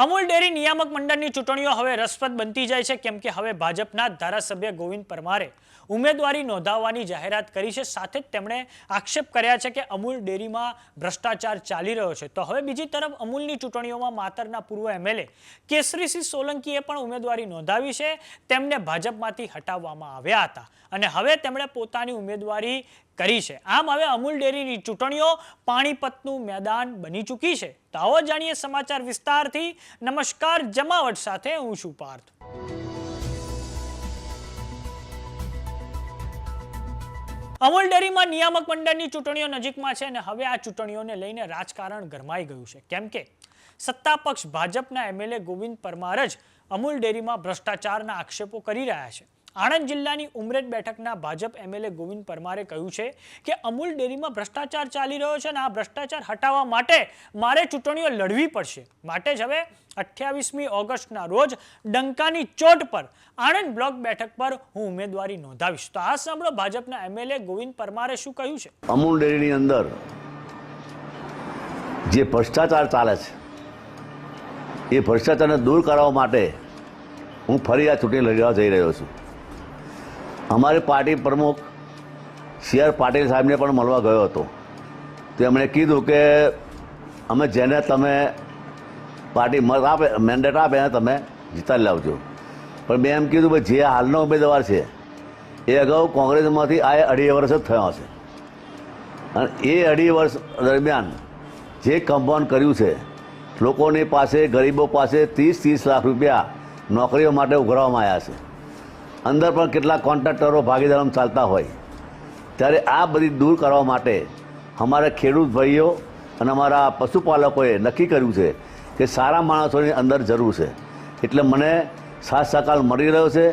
Amul dairy નિયામક મંડળની ચૂંટણીઓ હવે રસપ્રદ બનતી જાય છે, કેમ કે હવે ભાજપના ધારાસભ્ય ગોવિંદ પરમારે ઉમેદવારી નોંધાવવાની જાહેરાત કરી છે. સાથે જ તેમણે આક્ષેપ કર્યા છે કે અમૂલ ડેરીમાં ભ્રષ્ટાચાર ચાલી રહ્યો છે. તો હવે બીજી તરફ અમૂલની ચૂંટણીઓમાં માતરના પૂર્વ એમએલએ કેસરીસિંહ સોલંકીએ પણ ઉમેદવારી નોંધાવી છે. તેમને ભાજપમાંથી હટાવવામાં આવ્યા હતા. અને હવે તેમણે પોતાની ઉમેદવારી કરી છે. આમ હવે અમૂલ ડેરીની ચૂંટણીઓ પાણીપતનું મેદાન બની ચૂકી છે. તો આવો જાણીએ સમાચાર વિસ્તારથી. નમસ્કાર, જમાવટ સાથે હું છું પાર્થ. અમૂલ ડેરીમાં નિયામક મંડળની ચૂંટણીઓ નજીકમાં છે અને હવે આ ચૂંટણીઓને લઈને રાજકારણ ગરમાઈ ગયું છે. કેમ કે સત્તા પક્ષ ભાજપના એમએલએ ગોવિંદ પરમાર જ અમૂલ ડેરીમાં ભ્રષ્ટાચારના આક્ષેપો કરી રહ્યા છે. આણંદ જિલ્લાની ઉમરેડ બેઠકના ભાજપ એમએલએ ગોવિંદ પરમારે કહ્યું છે કે અમૂલ ડેરીમાં ભ્રષ્ટાચાર ચાલી રહ્યો છે અને આ ભ્રષ્ટાચાર હટાવવા માટે મારે ચૂંટણીઓ લડવી પડશે. માટે જ હવે અઠ્યાવીસમી ઓગસ્ટના રોજ ડંકાની ચોટ પર આણંદ બ્લોક બેઠક પર હું ઉમેદવારી નોંધાવીશ. તો આ સાંભળો ભાજપના એમએલએ ગોવિંદ પરમારે શું કહ્યું છે? અમૂલ ડેરીની અંદર જે ભ્રષ્ટાચાર ચાલે છે, એ ભ્રષ્ટાચારને દૂર કરવા માટે હું ફરી આ ચૂંટણી લડવા જઈ રહ્યો છું. અમારી પાર્ટી પ્રમુખ સી આર પાટીલ સાહેબને પણ મળવા ગયો હતો. તેમણે કીધું કે અમે જેને તમે પાર્ટી મત આપે મેન્ડેટ આપે એને તમે જીતાડી લાવજો. પણ મેં એમ કીધું કે જે હાલનો ઉમેદવાર છે, એ અગાઉ કોંગ્રેસમાંથી આ અઢી વર્ષ જ થયો હશે. અને એ અઢી વર્ષ દરમિયાન જે કમ્પાઉન્ડ કર્યું છે, લોકોની પાસે, ગરીબો પાસે ત્રીસ ત્રીસ લાખ રૂપિયા નોકરીઓ માટે ઉઘરાવવામાં આવ્યા છે. અંદર પણ કેટલાક કોન્ટ્રાક્ટરો ભાગીદારોમાં ચાલતા હોય. ત્યારે આ બધી દૂર કરવા માટે અમારા ખેડૂત ભાઈઓ અને અમારા પશુપાલકોએ નક્કી કર્યું છે કે સારા માણસોની અંદર જરૂર છે. એટલે મને સાથ સકાલ મળી રહ્યો છે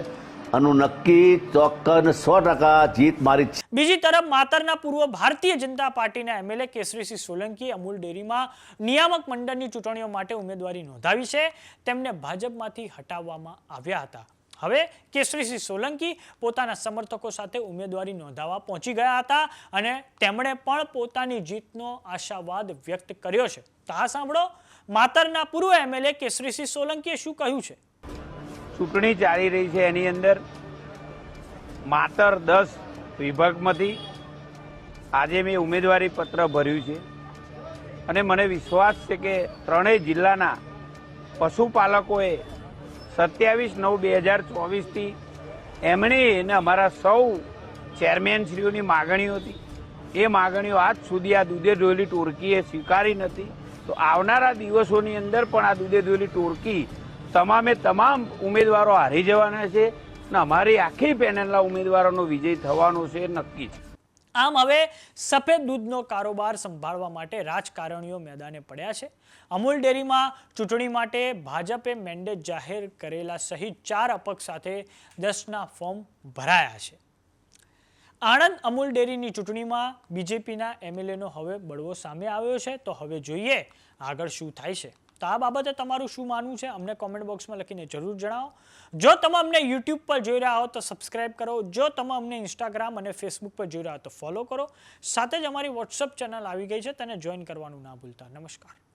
અને નક્કી ચોક્કસ સો ટકા જીત મારી છે. બીજી તરફ માતરના પૂર્વ ભારતીય જનતા પાર્ટીના એમએલએ કેસરીસિંહ સોલંકી અમૂલ ડેરીમાં નિયામક મંડળની ચૂંટણીઓ માટે ઉમેદવારી નોંધાવી છે. તેમને ભાજપમાંથી હટાવવામાં આવ્યા હતા. હવે કેસરીસિંહ સોલંકી પોતાના સમર્થકો સાથે ઉમેદવારી નોંધાવવા પહોંચી ગયા હતા અને તેમણે પણ પોતાની જીતનો આશાવાદ વ્યક્ત કર્યો છે. તો આ સાંભળો, માતરના પૂર્વ એમએલએ કેસરીસિંહ સોલંકીએ શું કહ્યું છે? ચૂંટણી ચાલી રહી છે એની અંદર. માતર દસ વિભાગમાંથી આજે મેં ઉમેદવારી પત્ર ભર્યું છે. અને મને વિશ્વાસ છે કે ત્રણેય જિલ્લાના પશુપાલકોએ સત્યાવીસ નવ બે હજાર ચોવીસથી એમણે એને અમારા સૌ ચેરમેનશ્રીઓની માગણીઓ હતી. એ માગણીઓ આજ સુધી આ દૂધે ધોયેલી ટોળકીએ સ્વીકારી નથી. તો આવનારા દિવસોની અંદર પણ આ દૂધે ધોયેલી ટોળકી તમામે તમામ ઉમેદવારો હારી જવાના છે અને અમારી આખી પેનલના ઉમેદવારોનો વિજય થવાનો છે નક્કી છે. આમ હવે સફેદ દૂધનો કારોબાર સંભાળવા માટે રાજકારણીઓ મેદાને પડ્યા છે. અમૂલ ડેરીમાં ચૂંટણી માટે ભાજપે મેન્ડેટ જાહેર કરેલા સહિત ચાર અપક્ષ સાથે દસના ફોર્મ ભરાયા છે. આણંદ અમૂલ ડેરીની ચૂંટણીમાં બીજેપીના એમએલએનો હવે બળવો સામે આવ્યો છે. તો હવે જોઈએ આગળ શું થાય છે. તો આ બાબતે તમારું શું માનવું છે? અમને કોમેન્ટ બોક્સમાં લખીને જરૂર જણાવો. જો તમે અમને યુટ્યુબ પર જોઈ રહ્યા હો તો સબસ્ક્રાઇબ કરો. જો તમે અમને ઇન્સ્ટાગ્રામ અને ફેસબુક પર જોઈ રહ્યા હો તો ફોલો કરો. સાથે જ અમારી વોટ્સઅપ ચેનલ આવી ગઈ છે. તેને જોઈન કરવાનું ના ભૂલતા. નમસ્કાર.